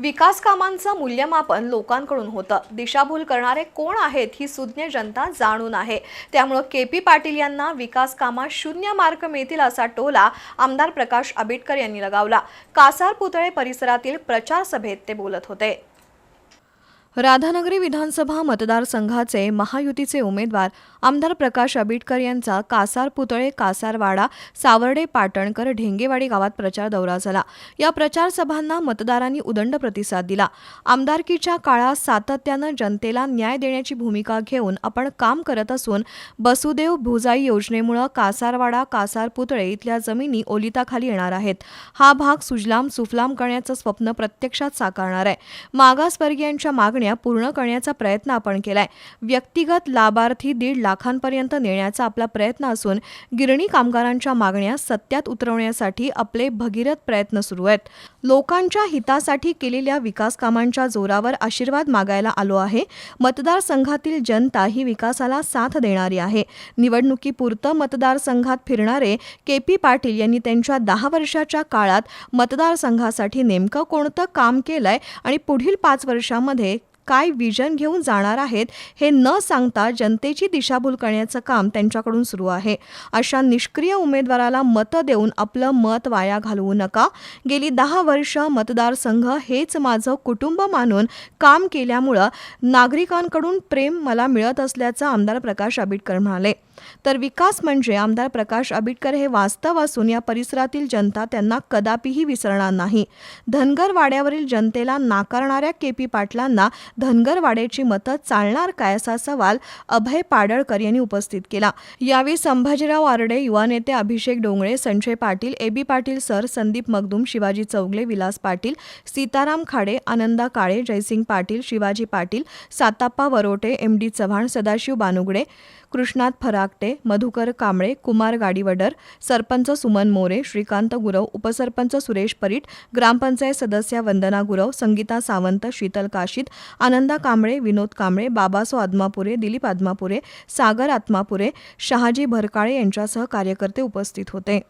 विकास कामांचं मूल्यमापन लोकांकडून होतं. दिशाभूल करणारे कोण आहेत ही सुज्ञ जनता जाणून आहे. त्यामुळं के पी पाटील यांना विकास कामात शून्य मार्क मिळतील असा टोला आमदार प्रकाश आंबेडकर यांनी लगावला. कासार पुतळे परिसरातील प्रचार सभेत ते बोलत होते. राधानगरी विधानसभा मतदारसंघाचे महायुतीचे उमेदवार आमदार प्रकाश आबिटकर यांचा कासार पुतळे कासारवाडा सावर्डे पाटणकर ढेंगेवाडी गावात प्रचार दौरा झाला. या प्रचार सभांना मतदारांनी उदंड प्रतिसाद दिला. आमदारकीच्या काळात सातत्यानं जनतेला न्याय देण्याची भूमिका घेऊन आपण काम करत असून बसुदेव भुजाई योजनेमुळे कासारवाडा कासार पुतळे इथल्या जमिनी ओलिताखाली येणार आहेत. हा भाग सुजलाम सुफलाम करण्याचं स्वप्न प्रत्यक्षात साकारणार आहे. मागासवर्गीयांच्या मागण्या पूर्ण करण्याचा प्रयत्न आपण केलाय. व्यक्तिगत लाभार्थी दीड लाखांपर्यंत नेण्याचा आपला प्रयत्न असून गिरणी कामगारांच्या मागण्या सत्यात उतरवण्यासाठी आपले भगीरथ प्रयत्न सुरू आहेत. लोकांच्या हितासाठी केलेल्या विकास कामांच्या जोरावर आशीर्वाद मागायला आलो आहे. मतदारसंघातील जनता ही विकासाला साथ देणारी आहे. निवडणुकीपुरतं मतदारसंघात फिरणारे के पी पाटील यांनी त्यांच्या दहा वर्षाच्या काळात मतदारसंघासाठी नेमकं कोणतं काम केलंय आणि पुढील पाच वर्षामध्ये काय विजन घेऊन जाणार आहेत हे न सांगता जनतेची दिशाभूल करण्याचं काम त्यांच्याकडून सुरू आहे. अशा निष्क्रिय उमेदवाराला मतं देऊन आपलं मत वाया घालवू नका. गेली दहा वर्ष मतदारसंघ हेच माझं कुटुंब मानून काम केल्यामुळं नागरिकांकडून प्रेम मला मिळत असल्याचं आमदार प्रकाश आंबेडकर म्हणाले. तर विकास म्हणजे आमदार प्रकाश आबिटकर हे वास्तव असून या परिसरातील जनता त्यांना कदापिही विसरणार नाही. धनगर वाड्यावरील जनतेला नाकारणाऱ्या के पी पाटलांना धनगर वाड्याची मतं चालणार काय असा सवाल अभय पाडळकर यांनी उपस्थित केला. यावेळी संभाजीराव आरडे युवा नेते Abhishek Dongale Sanjay Patil A B Patil sir Sandeep Magdum Shivaji Chougale Vilas Patil Sitaram Khade Ananda Kale Jaysing Patil Shivaji Patil Satappa Varote M D Chavan Sadashiv Banugade Krushnat Farakate Madhukar Kamble Kumar Gadivadar sarpanch Suman More Shrikant Gurav उपसरपंच सुरेश परीट ग्रामपंचायत सदस्या वंदना गुरव संगीता सावंत शीतल काशीत आनंदा कांबळे विनोद कांबळे बाबासो आदमापुरे दिलीप आदमापुरे सागर आत्मापुरे शहाजी भरकाळे यांच्यासह कार्यकर्ते उपस्थित होते.